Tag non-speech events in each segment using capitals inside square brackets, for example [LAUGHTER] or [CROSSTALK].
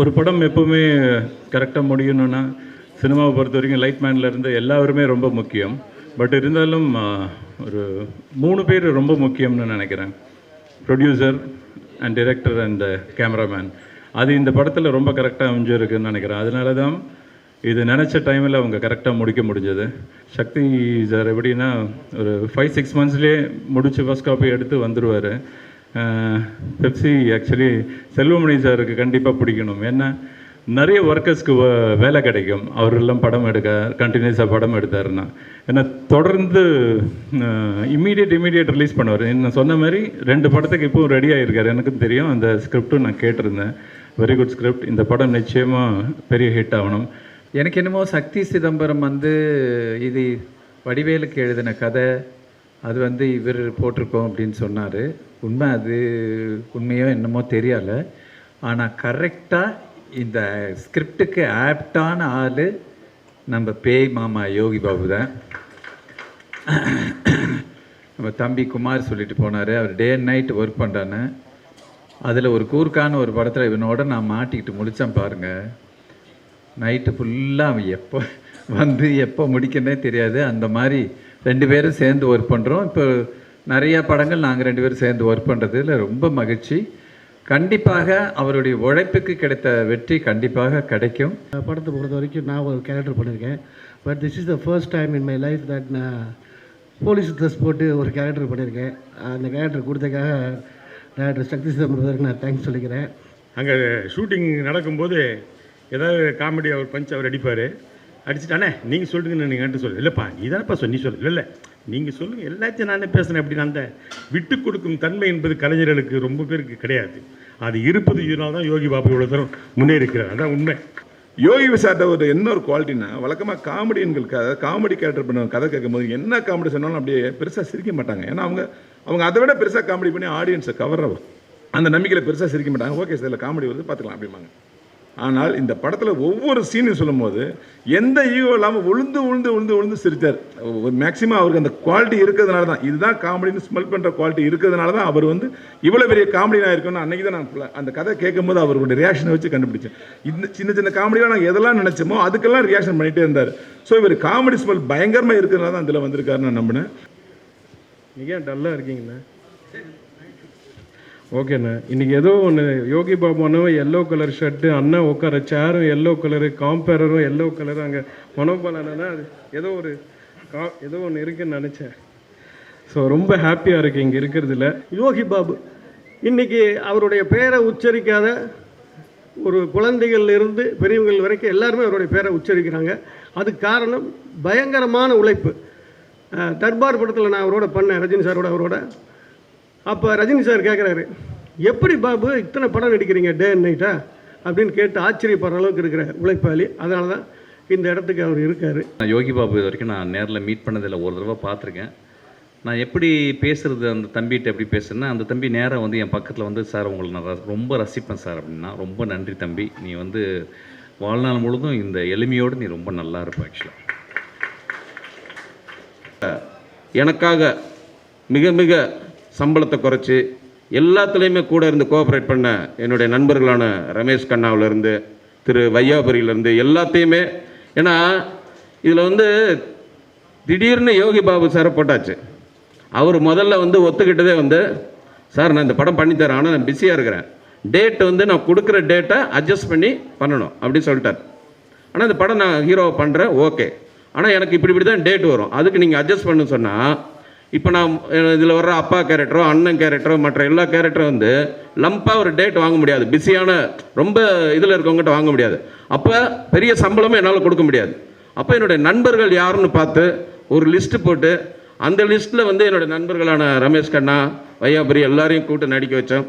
ஒரு படம் எப்போவுமே கரெக்டாக முடியணும்னா சினிமாவை பொறுத்த வரைக்கும் லைட் மேன்லேருந்து எல்லாருமே ரொம்ப முக்கியம். பட் இருந்தாலும் ஒரு மூணு பேர் ரொம்ப முக்கியம்னு நினைக்கிறேன். Producer and director and cameraman அது இந்த படத்தில் ரொம்ப கரெக்டாக அமைஞ்சிருக்குன்னு நினைக்கிறேன். அதனால தான் இது நினச்ச டைமில் அவங்க கரெக்டாக முடிக்க முடிஞ்சது. சக்தி சார் எப்படின்னா ஒரு ஃபைவ் சிக்ஸ் மந்த்ஸ்லேயே முடிச்சு ஃபஸ்ட் காப்பி எடுத்து வந்துடுவார் பெப்சி ஆக்சுவலி செல்வமணி சாருக்கு கண்டிப்பாக பிடிக்கணும். ஏன்னா நிறைய ஒர்க்கர்ஸ்க்கு வேலை கிடைக்கும். அவரெல்லாம் படம் எடுக்க கண்டினியூஸாக படம் எடுத்தாருன்னா. ஏன்னா தொடர்ந்து இம்மீடியட் இம்மீடியட் ரிலீஸ் பண்ணுவார். நான் சொன்ன மாதிரி ரெண்டு படத்துக்கு இப்போவும் ரெடி ஆகிருக்கார் எனக்கும் தெரியும். அந்த ஸ்கிரிப்டும் நான் கேட்டிருந்தேன். வெரி குட் ஸ்கிரிப்ட் இந்த படம் நிச்சயமாக பெரிய ஹிட் ஆகணும். எனக்கு என்னமோ சக்தி சிதம்பரம் வந்து இது வடிவேலுக்கு எழுதின கதை அது வந்து இவர் போட்டிருக்கோம் அப்படின்னு சொன்னார். உண்மை அது உண்மையோ என்னமோ தெரியல. ஆனால் கரெக்டாக இந்த ஸ்கிரிப்டுக்கு ஆப்டான ஆள் நம்ம பேய் மாமா யோகி பாபு தான். நம்ம தம்பி குமார் சொல்லிட்டு போனார். அவர் டே அண்ட் நைட் ஒர்க் பண்ணுறான்னு அதில் ஒரு கூர்க்கான ஒரு படத்தில் இவனோட நான் மாட்டிக்கிட்டு முடித்தேன் பாருங்கள் நைட்டு ஃபுல்லாக அவன் எப்போ வந்து எப்போ முடிக்கனே தெரியாது. அந்த மாதிரி ரெண்டு பேரும் சேர்ந்து ஒர்க் பண்ணுறோம் இப்போ நிறைய படங்கள் நாங்கள் ரெண்டு பேரும் சேர்ந்து ஒர்க் பண்ணுறதுல ரொம்ப மகிழ்ச்சி. கண்டிப்பாக அவருடைய உழைப்புக்கு கிடைத்த வெற்றி கண்டிப்பாக கிடைக்கும். படத்தை பொறுத்த வரைக்கும் நான் ஒரு கேரக்டர் பண்ணியிருக்கேன் but this is the first time in my life that நான் போலீஸ் ட்ரெஸ் போட்டு ஒரு கேரக்டர் பண்ணியிருக்கேன் அந்த கேரக்டர் கொடுத்ததுக்காக டேரக்டர் சக்தி சிதம்பரத்துக்கு நான் தேங்க்ஸ் சொல்லிக்கிறேன். அங்கே ஷூட்டிங் நடக்கும்போது ஏதாவது காமெடி அவர் பஞ்ச் அவர் அடிப்பார். அடிச்சுட்டானே நீங்கள் சொல்லுங்கன்னு நீங்கள் என்கிட்ட சொல்லு. இல்லைப்பா நீ தானேப்பா சொல்லி. சொல்லு இல்லை. நீங்கள் சொல்லுங்கள் எல்லாத்தையும் நானே பேசுகிறேன் அப்படின்னு அந்த விட்டு கொடுக்கும் தன்மை என்பது கலைஞர்களுக்கு ரொம்ப பேருக்கு கிடையாது. அது இருப்பது இதனால தான் யோகி பாபு இவ்வளோ தூரம் முன்னேறிக்கிறார் அதான் உண்மை. யோகி விசார்ட்ட ஒரு என்ன ஒரு குவாலிட்டினா வழக்கமாக காமெடியன்களுக்கு அதாவது காமெடி கேரக்டர் பண்ண கதை கேட்கும்போது என்ன காமெடி சொன்னாலும் அப்படியே பெருசாக சிரிக்க மாட்டாங்க. ஏன்னா அவங்க அவங்க அதை விட பெருசாக காமெடி பண்ணி ஆடியன்ஸை கவர்றவர் அந்த நம்பிக்கையில் பெருசாக சிரிக்க மாட்டாங்க. ஓகே சார் இதில் காமெடி வருது பார்த்துக்கலாம் அப்படிம்பாங்க. ஆனால் இந்த படத்தில் ஒவ்வொரு சீனையும் சொல்லும்போது எந்த ஈகோ இல்லாமல் உளுந்து உளுந்து உளுந்து உளுந்து சிரித்தார் மேக்ஸிமம் அவருக்கு அந்த குவாலிட்டி இருக்கிறதுனால தான் இதுதான் காமெடின்னு ஸ்மெல் பண்ணுற குவாலிட்டி இருக்கிறதுனால தான் அவர் வந்து இவ்வளோ பெரிய காமெடியாக இருக்குன்னு அன்றைக்கி தான் நான் அந்த கதை கேட்கும்போது அவருடைய ரியாக்ஷனை வச்சு கண்டுபிடிச்சேன். இந்த சின்ன சின்ன காமெடியாக நாங்கள் எதெல்லாம் நினச்சோமோ அதுக்கெல்லாம் ரியாக்ஷன் பண்ணிகிட்டே இருந்தார். ஸோ இவர் காமெடி ஸ்மெல் பயங்கரமாக இருக்கிறதுனால தான் இதில் வந்திருக்காருன்னு நான் நம்பினேன் நீங்கள் ஏன் டல்லாக இருக்கீங்கண்ணா? ஓகேண்ணா. இன்னைக்கு ஏதோ ஒன்று யோகி பாபு அண்ணன் எல்லோ கலர் ஷர்ட்டு அண்ணன் உட்கார சேரும் எல்லோ கலரு காம்பேரரும் எல்லோ கலரு அங்கே மனோபாலனா அது ஏதோ ஒரு கா ஏதோ ஒன்று இருக்குன்னு நினச்சேன். ஸோ ரொம்ப ஹாப்பியாக இருக்கு இங்கே இருக்கிறதுல. யோகி பாபு இன்னைக்கு அவருடைய பெயரை உச்சரிக்காத ஒரு குழந்தைகள்ல இருந்து பெரியவங்கள் வரைக்கும் எல்லாருமே அவருடைய பேரை உச்சரிக்கிறாங்க. அதுக்கு காரணம் பயங்கரமான உழைப்பு. தர்பார் படத்தில் நான் அவரோட பண்ணேன் ரஜினி சாரோட அவரோட. அப்போ ரஜினி சார் கேட்குறாரு எப்படி பாபு இத்தனை படம் நடிக்கிறீங்க டே அண்ட் நைட்டா அப்படின்னு கேட்டு ஆச்சரியப்படுற அளவுக்கு இருக்கிற உழைப்பாளி அதனால தான் இந்த இடத்துக்கு அவர் இருக்கார். நான் யோகி பாபு இது வரைக்கும் நான் நேரில் மீட் பண்ணதில்லை. ஒரு தடவை பார்த்துருக்கேன். நான் எப்படி பேசுறது அந்த தம்பிகிட்ட எப்படி பேசுறேன்னா அந்த தம்பி நேராக வந்து என் பக்கத்தில் வந்து சார் உங்களை நான் ரொம்ப ரசிப்பேன் சார் அப்படின்னா ரொம்ப நன்றி தம்பி. நீ வந்து வாழ்நாள் முழுதும் இந்த எளிமையோடு நீ ரொம்ப நல்லா இருப்ப ஆக்சுவலாக எனக்காக மிக மிக சம்பளத்தை குறைச்சி எல்லாத்துலேயுமே கூட இருந்து கோஆப்ரேட் பண்ண என்னுடைய நண்பர்களான ரமேஷ் கண்ணாவிலேருந்து திரு வையாபுரியிலேருந்து எல்லாத்தையுமே ஏன்னா இதில் வந்து திடீர்னு யோகி பாபு சாரை போட்டாச்சு. அவர் முதல்ல வந்து ஒத்துக்கிட்டதே வந்து சார் நான் இந்த படம் பண்ணித்தரேன் ஆனால் நான் பிஸியாக இருக்கிறேன். டேட் வந்து நான் கொடுக்குற டேட்டை அட்ஜஸ்ட் பண்ணி பண்ணணும் அப்படின்னு சொல்லிட்டார். ஆனால் இந்த படம் நான் ஹீரோவை பண்ணுறேன் ஓகே ஆனால் எனக்கு இப்படி இப்படி தான் டேட் வரும். அதுக்கு நீங்கள் அட்ஜஸ்ட் பண்ண சொன்னால் இப்போ நான் இதில் வர்ற அப்பா கேரக்டரோ அண்ணன் கேரக்டரோ மற்ற எல்லா கேரக்டரும் வந்து லம்பாக ஒரு டேட் வாங்க முடியாது. பிஸியான ரொம்ப இதில் இருக்கவங்ககிட்ட வாங்க முடியாது. அப்போ பெரிய சம்பளமும் என்னால் கொடுக்க முடியாது. அப்போ என்னுடைய நண்பர்கள் யாருன்னு பார்த்து ஒரு லிஸ்ட்டு போட்டு அந்த லிஸ்ட்டில் வந்து என்னுடைய நண்பர்களான ரமேஷ் கண்ணா வையாபுரி எல்லாரையும் கூப்பிட்டு நடிக்க வச்சோம்.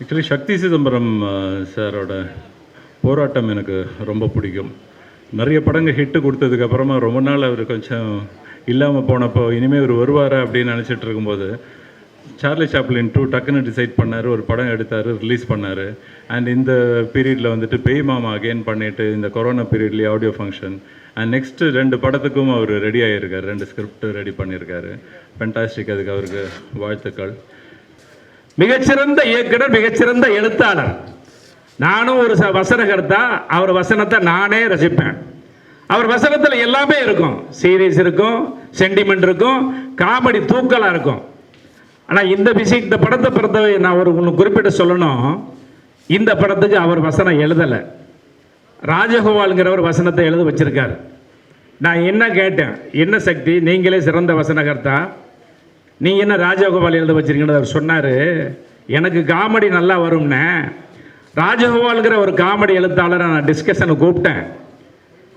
ஆக்சுவலி சக்தி சிதம்பரம் சாரோட போராட்டம் எனக்கு ரொம்ப பிடிக்கும். நிறைய படங்கள் ஹிட்டு கொடுத்ததுக்கப்புறமா ரொம்ப நாள் அவர் கொஞ்சம் இல்லாமல் போனப்போ இனிமேல் அவர் வருவாரா அப்படின்னு நினச்சிட்டு இருக்கும்போது சார்லி சாப்ளின் டூ டக்குன்னு டிசைட் பண்ணார் ஒரு படம் எடுத்தார் ரிலீஸ் பண்ணார். அண்ட் இந்த பீரியடில் வந்துட்டு பேய் மாமா அகைன் பண்ணிட்டு இந்த கொரோனா பீரியட்லேயே ஆடியோ ஃபங்க்ஷன் அண்ட் நெக்ஸ்ட்டு ரெண்டு படத்துக்கும் அவர் ரெடி ஆகியிருக்கார் ரெண்டு ஸ்கிரிப்ட் ரெடி பண்ணியிருக்காரு. ஃபென்டாஸ்டிக் அதுக்கு அவருக்கு வாழ்த்துக்கள். மிகச்சிறந்த இயக்குனர் மிகச்சிறந்த எழுத்தாளர். நானும் ஒரு ச வசனகர்த்தா அவர் வசனத்தை நானே ரசிப்பேன். அவர் வசனத்தில் எல்லாமே இருக்கும். சீரியஸ் இருக்கும் சென்டிமெண்ட் இருக்கும் காமெடி தூக்கலாக இருக்கும். ஆனால் இந்த விஷயம் இந்த படத்தை பொறுத்த நான் ஒரு ஒன்று குறிப்பிட்டு சொல்லணும். இந்த படத்துக்கு அவர் வசனம் எழுதலை. ராஜகோபாலுங்கிறவர் வசனத்தை எழுத வச்சுருக்கார். நான் என்ன கேட்டேன்? என்ன சக்தி? நீங்களே சிறந்த வசனகர்த்தா. நீ என்ன ராஜகோபால் எழுத வச்சிருக்கீங்கன்னு அவர் சொன்னார். எனக்கு காமெடி நல்லா வரும்னே. ராஜகோபாலுங்கிற ஒரு காமெடி எழுத்தாளரை நான் டிஸ்கஷனை கூப்பிட்டேன்.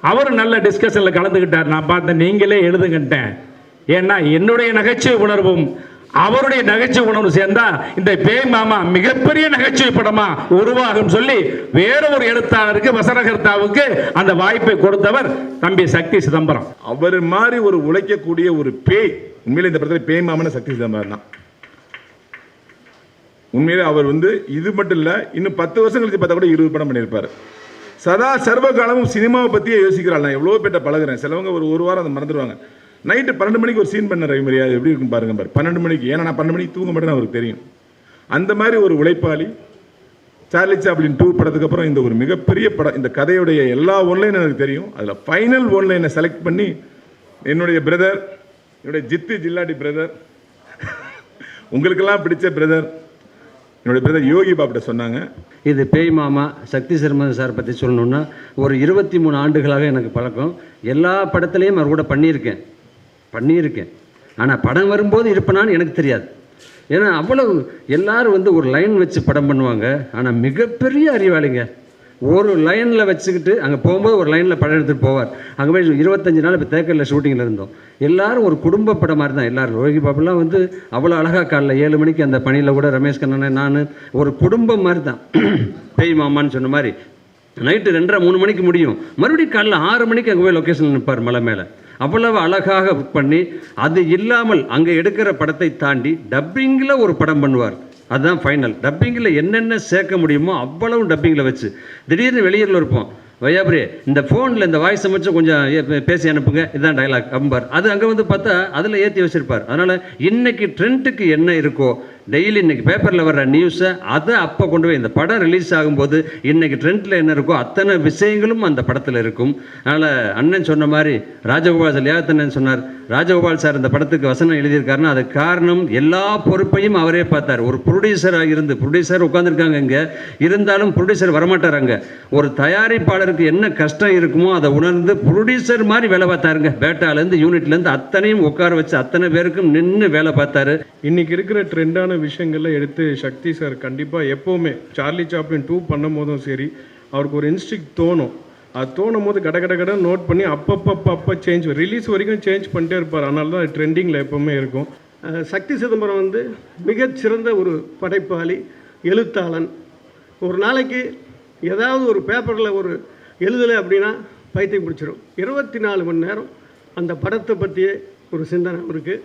அவரும் நல்ல டிஸ்கஷனில் கலந்துக்கிட்டார் நான் பார்த்தேன் நீங்களே எழுதுங்கன்ட்டேன். ஏன்னா என்னுடைய நகைச்சுவை உணர்வும் அவருடைய நகைச்சுவை உணர்வு சேர்ந்தா இந்த பேய் மாமா மிகப்பெரிய நகைச்சுவை படமா உருவாகும் சொல்லி வேற ஒரு எழுத்தாளருக்கு வசனகர்த்தாவுக்கு அந்த வாய்ப்பை கொடுத்தவர் தம்பி சக்தி சிதம்பரம். அவர் மாதிரி ஒரு உழைக்கக்கூடிய ஒரு பேய் உண்மையிலே இந்த படத்தில் பேய் மாமன் சக்தி சிதம்பரம் தான். உண்மையிலே அவர் வந்து இது மட்டும் இல்லை இன்னும் பத்து வருஷம் கழிச்சு பார்த்தா கூட இருபது படம் பண்ணியிருப்பார். சதா சர்வ காலமும் சினிமாவை பற்றியே யோசிக்கிறாள். நான் எவ்வளோ பேட்ட பழகுறேன். சிலவங்க ஒரு ஒரு வாரம் அதை மறந்துடுவாங்க. நைட்டு பன்னெண்டு மணிக்கு ஒரு சீன் பண்ண ரவி அது எப்படி இருக்கும் பாருங்க பாரு. பன்னெண்டு மணிக்கு. ஏன்னா நான் பன்னெண்டு மணிக்கு தூங்க மாட்டேன்னு அவருக்கு தெரியும். அந்த மாதிரி ஒரு உழைப்பாளி சார்லி சாப்ளின் டூ படத்துக்கு அப்புறம் இந்த ஒரு மிகப்பெரிய படம் இந்த கதையுடைய எல்லா ஒன்லைனும் எனக்கு தெரியும். அதில் ஃபைனல் ஒன்லைனை செலக்ட் பண்ணி என்னுடைய பிரதர் என்னுடைய ஜித்து ஜில்லாடி பிரதர் [LAUGHS] உங்களுக்கெல்லாம் பிடிச்ச பிரதர் என்னுடைய பிரதர் யோகி பாப்ட சொன்னாங்க. இது பேய் மாமா சக்தி சிறுமதி சார் பற்றி சொல்லணுன்னா ஒரு இருபத்தி மூணு ஆண்டுகளாக எனக்கு பழக்கம். எல்லா படத்துலேயும் அவர் கூட பண்ணியிருக்கேன். பண்ணியிருக்கேன். ஆனால் படம் வரும்போது இருப்பேனான்னு எனக்கு தெரியாது. ஏன்னா அவ்வளவு எல்லாரும் வந்து ஒரு லைன் வச்சு படம் பண்ணுவாங்க. ஆனால் மிகப்பெரிய அறிவாளிங்க. ஒரு லைனில் வச்சுக்கிட்டு அங்கே போகும்போது ஒரு லைனில் படம் எடுத்துகிட்டு போவார். அங்கே போய் இருபத்தஞ்சு நாள் இப்போ தேக்கரில் ஷூட்டிங்கில் இருந்தோம். எல்லாரும் ஒரு குடும்ப படம் மாதிரி தான் எல்லாரும். ரோஹி பாபுலாம் வந்து அவ்வளோ அழகாக காலைல ஏழு மணிக்கு அந்த பணியில் கூட ரமேஷ் கண்ணன் நான் ஒரு குடும்பம் மாதிரி தான். [CLEARS THROAT] பேய் மாமான்னு சொன்ன மாதிரி. நைட்டு ரெண்டரை மூணு மணிக்கு முடியும். மறுபடியும் காலைல ஆறு மணிக்கு அங்கே போய் லொக்கேஷன் நிற்பார் மலை மேலே. அவ்வளவு அழகாக புக் பண்ணி அது இல்லாமல் அங்கே எடுக்கிற படத்தை தாண்டி டப்பிங்கில் ஒரு படம் பண்ணுவார். அதுதான் ஃபைனல் டப்பிங்கில் என்னென்ன சேர்க்க முடியுமோ அவ்வளவு டப்பிங்கில் வச்சு. திடீர்னு வெளியூரில் இருப்போம். வையாபுரி இந்த ஃபோனில் இந்த வாய்ஸை மட்டும் கொஞ்சம் பேசி அனுப்புங்க. இதுதான் டைலாக் அம்பார். அது அங்கே வந்து பார்த்தா அதில் ஏற்றி வச்சுருப்பார். அதனால் இன்றைக்கி ட்ரெண்டுக்கு என்ன இருக்கோ டெய்லி இன்னைக்கு பேப்பரில் வர்ற நியூஸை அதை அப்போ கொண்டு போய் இந்த படம் ரிலீஸ் ஆகும்போது இன்னைக்கு ட்ரெண்டில் என்ன இருக்கோ அத்தனை விஷயங்களும் அந்த படத்தில் இருக்கும். அதனால் அண்ணன் சொன்ன மாதிரி ராஜகோபால் சார் லியாகத்தண்ணன் சொன்னார் ராஜகோபால் சார் இந்த படத்துக்கு வசனம் எழுதியிருக்காருன்னா அதுக்கு காரணம் எல்லா பொறுப்பையும் அவரே பார்த்தார். ஒரு ப்ரொடியூசராக இருந்து ப்ரொடியூசர் உட்காந்துருக்காங்க இங்கே. இருந்தாலும் ப்ரொடியூசர் வரமாட்டார் அங்கே. ஒரு தயாரிப்பாளருக்கு என்ன கஷ்டம் இருக்குமோ அதை உணர்ந்து ப்ரொடியூசர் மாதிரி வேலை பார்த்தாருங்க. பேட்டாலேருந்து யூனிட்லேருந்து அத்தனையும் உட்கார வச்சு அத்தனை பேருக்கும் நின்று வேலை பார்த்தாரு. இன்னைக்கு இருக்கிற ட்ரெண்டான விஷயங்கள்ல எடுத்து சக்தி சார் கண்டிப்பாக எப்போவுமே சார்லி சாப்ளின் டூ பண்ணும் போதும் சரி அவருக்கு ஒரு இன்ஸ்டிக் தோணும். அது தோணும் போது கட கட கட நோட் பண்ணி அப்பப்போ அப்போ சேஞ்ச் ரிலீஸ் வரைக்கும் சேஞ்ச் பண்ணிட்டே இருப்பார். அதனால தான் ட்ரெண்டிங்கில் எப்போவுமே இருக்கும். சக்தி சிதம்பரம் வந்து மிகச்சிறந்த ஒரு படைப்பாளி எழுத்தாளன். ஒரு நாளைக்கு ஏதாவது ஒரு பேப்பரில் ஒரு எழுதலை அப்படின்னா பைத்தியம் பிடிச்சிரும். இருபத்தி நாலு மணி நேரம் அந்த படத்தை பற்றியே ஒரு சிந்தனை இருக்குது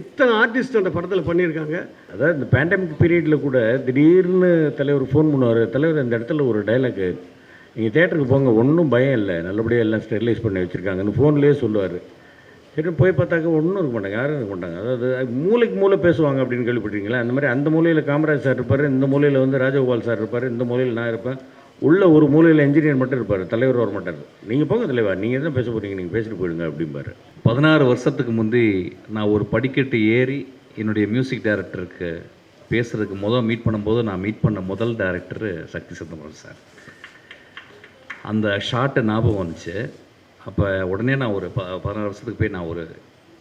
இத்தனை ஆர்டிஸ்ட் அந்த படத்தில் பண்ணியிருக்காங்க. அதாவது இந்த பேண்டமிக் பீரியடில் கூட திடீர்னு தலைவர் ஃபோன் பண்ணுவார். தலைவர் இந்த இடத்துல ஒரு டைலாக் நீங்கள் தேட்டருக்கு போங்க ஒன்றும் பயம் இல்லை. நல்லபடியாக எல்லாம் ஸ்டெரிலைஸ் பண்ணி வச்சுருக்காங்கன்னு ஃபோன்லேயே சொல்லுவார். சரி போய் பார்த்தாக்க ஒன்றும் இருக்க மாட்டாங்க. யாரும் இருக்க மாட்டாங்க. அதாவது மூளைக்கு மூளை பேசுவாங்க அப்படின்னு கேள்விப்பட்டிருக்கீங்களா? அந்த மாதிரி அந்த மூலையில் காமராஜ் சார் இருப்பார் இந்த மூலையில் வந்து ராஜகோபால் சார் இருப்பார் இந்த மூலையில் நான் இருப்பேன். உள்ள ஒரு மூலையில் என்ஜினியர் மட்டும் இருப்பார் தலைவர் வர மாட்டார் நீங்கள் போங்க தலைவா நீங்கள் தான் பேச போகிறீங்க நீங்கள் பேசிட்டு போயிடுங்க அப்படிம்பாரு. பதினாறு வருஷத்துக்கு முந்தி நான் ஒரு படிக்கட்டு ஏறி என்னுடைய மியூசிக் டைரக்டருக்கு பேசுகிறதுக்கு முதல் மீட் பண்ணும்போது நான் மீட் பண்ண முதல் டைரக்டர் சக்தி சந்தமரன் சார். அந்த ஷார்ட்டு ஞாபகம் வந்துச்சு. அப்போ உடனே நான் ஒரு ப பதினாறு வருஷத்துக்கு போய் நான் ஒரு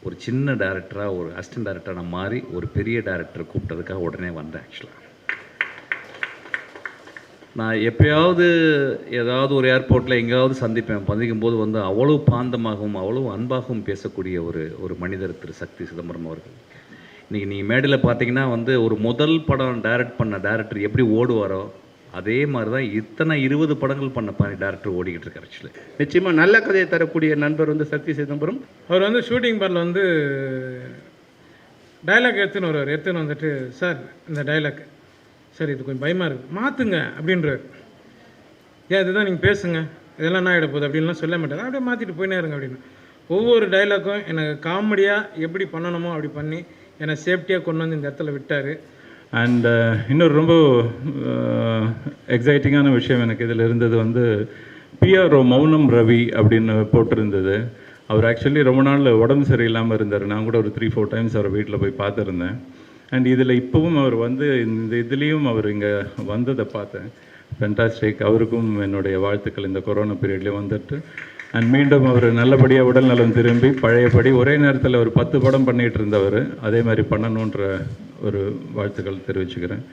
ஒரு சின்ன டேரக்டராக ஒரு அசிஸ்டன்ட் டேரக்டராக நான் மாறி ஒரு பெரிய டேரக்டரை கூப்பிட்டதுக்காக உடனே வந்தேன் ஆக்சுவலாக நான் எப்பயாவது ஏதாவது ஒரு ஏர்போர்ட்டில் எங்கேயாவது சந்திப்பேன். சந்திக்கும் போது வந்து அவ்வளவு பாந்தமாகவும் அவ்வளவு அன்பாகவும் பேசக்கூடிய ஒரு ஒரு மனிதர் திரு. சக்தி சிதம்பரம் அவர்கள். இன்றைக்கி நீங்கள் மேடையில் பார்த்தீங்கன்னா வந்து ஒரு முதல் படம் டைரக்ட் பண்ண டேரக்டர் எப்படி ஓடுவாரோ அதே மாதிரி தான் இத்தனை இருபது படங்கள் பண்ண பாரு டேரக்டர் ஓடிக்கிட்டு இருக்காரு ஆக்சுவலி நிச்சயமாக நல்ல கதையை தரக்கூடிய நண்பர் வந்து சக்தி சிதம்பரம். அவர் வந்து ஷூட்டிங் பாரில் வந்து டைலாக் எடுத்துன்னு வருவார். எடுத்துன்னு வந்துட்டு சார் இந்த டைலாக் சார் இது கொஞ்சம் பயமாக இருக்குது மாற்றுங்க அப்படின்றார். ஏன் இதுதான் நீங்கள் பேசுங்க? இதெல்லாம் என்ன ஆகிட போகுது? அப்படின்லாம் சொல்ல மாட்டார். அப்படியே மாற்றிட்டு போயினே இருங்க அப்படின்னு. ஒவ்வொரு டைலாக்கும் எனக்கு காமெடியாக எப்படி பண்ணணுமோ அப்படி பண்ணி என்னை சேஃப்டியாக கொண்டு வந்து இந்த இடத்துல விட்டார். அண்ட் uh, இன்னொரு ரொம்ப uh, எக்ஸைட்டிங்கான விஷயம் எனக்கு இதில் இருந்தது வந்து பிஆர்ஓ மௌனம் ரவி அப்படின்னு போட்டிருந்தது. அவர் ஆக்சுவலி ரொம்ப நாள் உடம்பு சரியில்லாமல் இருந்தார். நான் கூட ஒரு த்ரீ ஃபோர் டைம்ஸ் அவர் வீட்டில் போய் பார்த்துருந்தேன். அண்ட் இதில் இப்போவும் அவர் வந்து இந்த இதுலேயும் அவர் இங்கே வந்ததை பார்த்தேன். ஃபென்டாஸ்டிக் அவருக்கும் என்னுடைய வாழ்த்துக்கள் இந்த கொரோனா பீரியட்லேயும் வந்துட்டு. அண்ட் மீண்டும் அவர் நல்லபடியாக உடல்நலம் திரும்பி பழையபடி ஒரே நேரத்தில் ஒரு பத்து படம் பண்ணிகிட்டு இருந்தவர். அதே மாதிரி பண்ணணுன்ற ஒரு வாழ்த்துக்கள் தெரிவிச்சுக்கிறேன்.